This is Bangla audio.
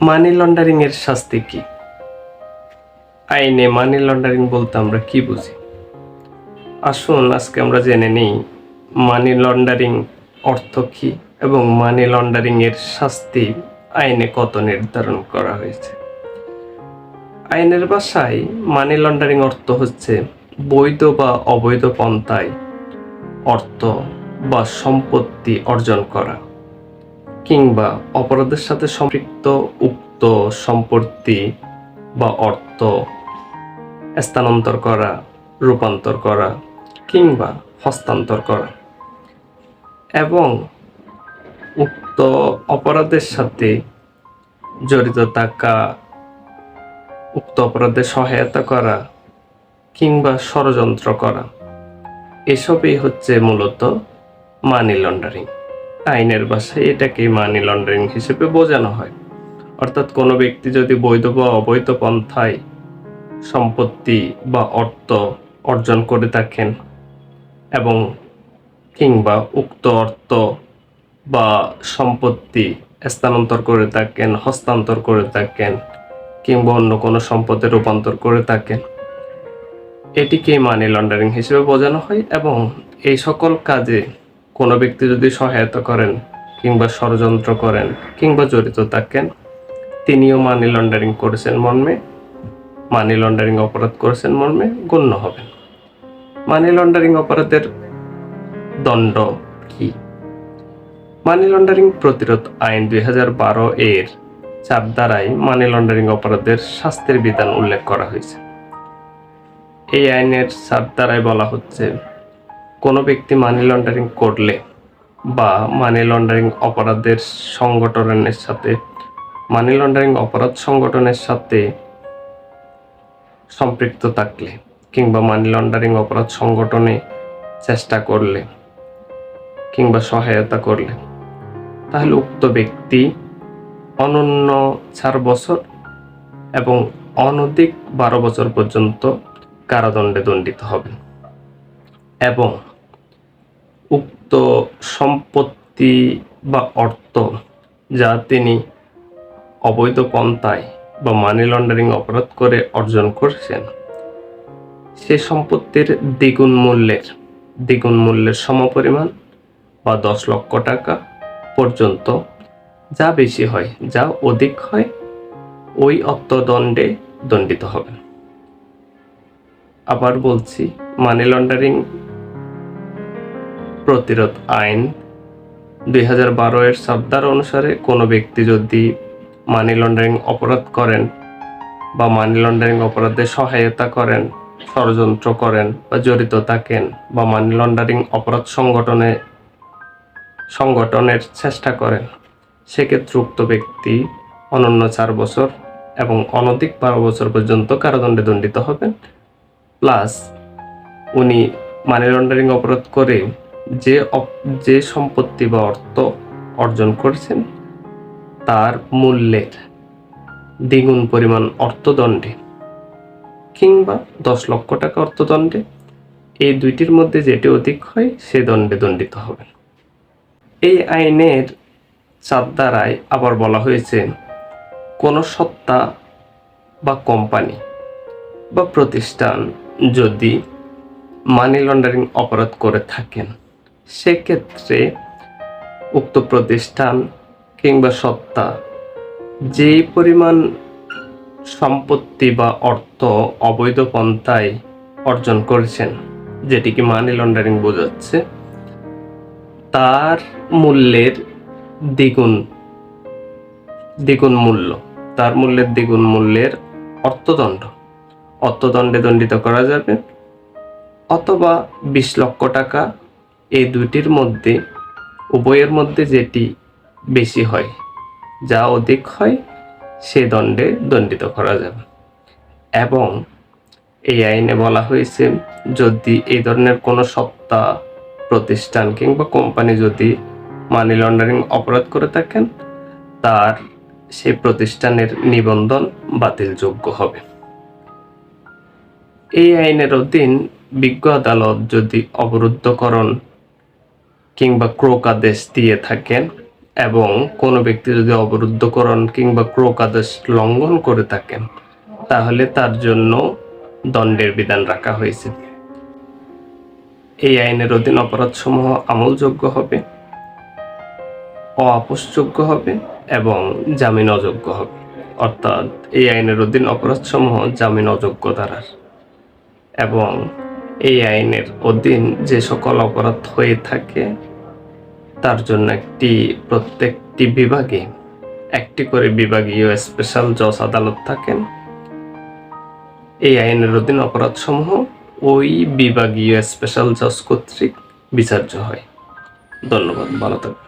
মানি লন্ডারিং এর শাস্তি কি? আইনে মানি লন্ডারিং বলতে আমরা কি বুঝি? আসুন, আজকে আমরা জেনে নিই মানি লন্ডারিং অর্থ কি এবং মানি লন্ডারিং এর শাস্তি আইনে কত নির্ধারণ করা হয়েছে? আইনের ভাষায় মানি লন্ডারিং অর্থ হচ্ছে বৈধ বা অবৈধ পন্থায় অর্থ বা সম্পত্তি অর্জন করা। কিংবা অপরাধের সাথে সম্পৃক্ত উক্ত সম্পত্তি বা অর্থ স্থানান্তর করা, রূপান্তর করা কিংবা হস্তান্তর করা এবং উক্ত অপরাধের সাথে জড়িত থাকা, উক্ত অপরাধে সহায়তা করা কিংবা ষড়যন্ত্র করা, এসবই হচ্ছে মূলত মানি লন্ডারিং আইনের ভাষায় এটাকে মানি লন্ডারিং হিসেবে বোঝানো হয়। অর্থাৎ কোনো ব্যক্তি যদি বৈধ বা অবৈধ পন্থায় সম্পত্তি বা অর্থ অর্জন করে থাকেন এবং কিংবা উক্ত অর্থ বা সম্পত্তি স্থানান্তর করে থাকেন, হস্তান্তর করে থাকেন কিংবা অন্য কোনো সম্পদে রূপান্তর করে থাকেন এটিকে মানি লন্ডারিং হিসেবে বোঝানো হয় এবং এই সকল কাজে কোনো ব্যক্তি যদি সহায়তা করেন কিংবা ষড়যন্ত্র করেন কিংবা জড়িত থাকেন, তিনিও মানি লন্ডারিং করেছেন মর্মে মানি লন্ডারিং অপরাধ করেছেন মর্মে গণ্য হবেন। মানি লন্ডারিং অপরাধের দণ্ড কি? মানি লন্ডারিং প্রতিরোধ আইন দুই হাজার বারো এর চার দ্বারাই মানি লন্ডারিং অপরাধের শাস্তির বিধান উল্লেখ করা হয়েছে। এই আইনের চার দ্বারাই বলা হচ্ছে কোনো ব্যক্তি মানি লন্ডারিং করলে বা মানি লন্ডারিং অপরাধের সংগঠনের সাথে মানি লন্ডারিং অপরাধ সংগঠনের সাথে সম্পৃক্ত থাকলে কিংবা মানি লন্ডারিং অপরাধ সংগঠনে চেষ্টা করলে কিংবা সহায়তা করলে, তাহলে উক্ত ব্যক্তি অনন্য চার বছর এবং অনধিক বারো বছর পর্যন্ত কারাদণ্ডে দণ্ডিত হবেন এবং উক্ত সম্পত্তি বা অর্থ যা তিনি অবৈধ পন্থায় বা মানি লন্ডারিং অপরাধ করে অর্জন করছেন, সে সম্পত্তির দ্বিগুণ মূল্যের দ্বিগুণ মূল্যের সমপরিমাণ বা দশ লক্ষ টাকা পর্যন্ত যা বেশি হয়, যা অধিক হয়, ওই অর্থদণ্ডে দণ্ডিত হবেন। আবার বলছি মানি লন্ডারিং প্রতিরোধ আইন দুই হাজার বারো এর সাবধার অনুসারে কোনো ব্যক্তি যদি মানি লন্ডারিং অপরাধ করেন বা মানি লন্ডারিং অপরাধে সহায়তা করেন, ষড়যন্ত্র করেন বা জড়িত থাকেন বা মানি লন্ডারিং অপরাধ সংগঠনে, সংগঠনের চেষ্টা করেন, সেক্ষেত্রে উক্ত ব্যক্তি অনন্য চার বছর এবং অনধিক বারো বছর পর্যন্ত কারাদণ্ডে দণ্ডিত হবেন। প্লাস উনি মানি লন্ডারিং অপরাধ করে যে যে সম্পত্তি বা অর্থ অর্জন করেছেন, তার মূল্যের দ্বিগুণ পরিমাণ অর্থদণ্ডে কিংবা দশ লক্ষ টাকা অর্থদণ্ডে এই দুইটির মধ্যে যেটি অধিক হয়, সে দণ্ডে দণ্ডিত হবেন এই আইনের চার দ্বারায় আবার বলা হয়েছে, কোনো সত্তা বা কোম্পানি বা প্রতিষ্ঠান যদি মানি লন্ডারিং অপরাধ করে থাকেন সেক্ষেত্রে উক্ত প্রতিষ্ঠান কিংবা সত্তা যে পরিমাণ সম্পত্তি বা অর্থ অবৈধ পন্থায় অর্জন করেছেন যেটিকে মানি লন্ডারিং বোঝাচ্ছে, তার মূল্যের দ্বিগুণ দ্বিগুণ মূল্য, তার মূল্যের দ্বিগুণ মূল্যের অর্থদণ্ড। অর্থদণ্ডে দণ্ডিত করা যাবে অথবা বিশ লক্ষ টাকা এই দুইটির মধ্যে, উভয়ের মধ্যে যেটি বেশি হয়, যা অধিক হয়, সে দণ্ডে দণ্ডিত করা যাবে। এবং এই আইনে বলা হয়েছে, যদি এই ধরনের কোনো সত্তা, প্রতিষ্ঠান কিংবা কোম্পানি যদি মানি লন্ডারিং অপরাধ করে থাকেন, তার সেই প্রতিষ্ঠানের নিবন্ধন বাতিলযোগ্য হবে। এই আইনের অধীন বিজ্ঞ আদালত যদি অবরুদ্ধকরণ কিংবা ক্রোক আদেশ দিয়ে থাকেন এবং কোনো ব্যক্তি যদি অবরুদ্ধকরণ কিংবা ক্রোকাদেশ লঙ্ঘন করে থাকেন, তাহলে তার জন্য দণ্ডের বিধান রাখা হয়েছে। এই আইনের অধীন অপরাধসমূহ আমলযোগ্য হবে, অআপসযোগ্য হবে এবং জামিন অযোগ্য হবে। অর্থাৎ এই আইনের অধীন অপরাধসমূহ জামিন অযোগ্য ধারার। এবং এই আইনের অধীন যে সকল অপরাধ হয়ে থাকে তার জন্য একটি প্রত্যেকটি বিভাগে একটি করে বিভাগীয় স্পেশাল জজ আদালত থাকেন। এই আইনের অধীন অপরাধসমূহ ওই বিভাগীয় স্পেশাল জজ কর্তৃক বিচার্য হয়। ধন্যবাদ, ভালো থাকবেন।